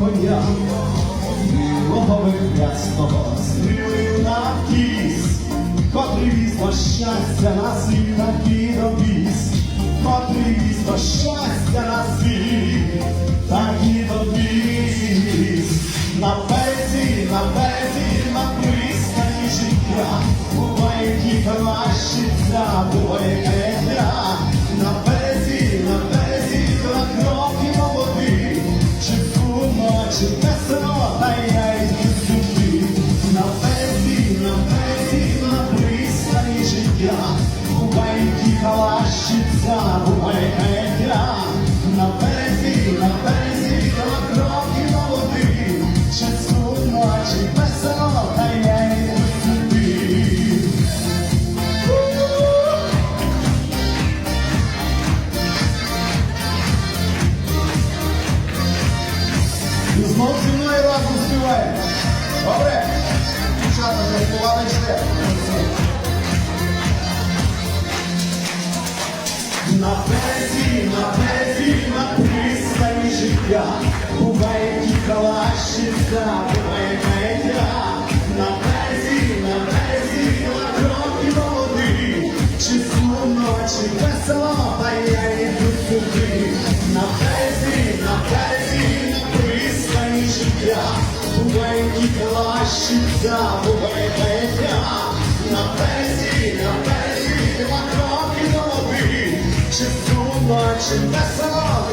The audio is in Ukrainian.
коня, білого вихрясного стрілив на кіс, котрий віз до щастя на світ такий довіз, котрий віз до щастя на світ такий довіз. На березі, на березі, на пристані життя, буває ті кращиться, буває Добре? Дівчата, заспівали ще. На березі, на березі, на пристані життя, буває ті калашиця, буває кайдя. На березі, на березі, на кроки молоді, чи сумно, чи весело, та я йду сюди. На березі, життя, буває ті калашиця, буває кайдя. На березі, на березі, два кроки чи сумно, чи весело,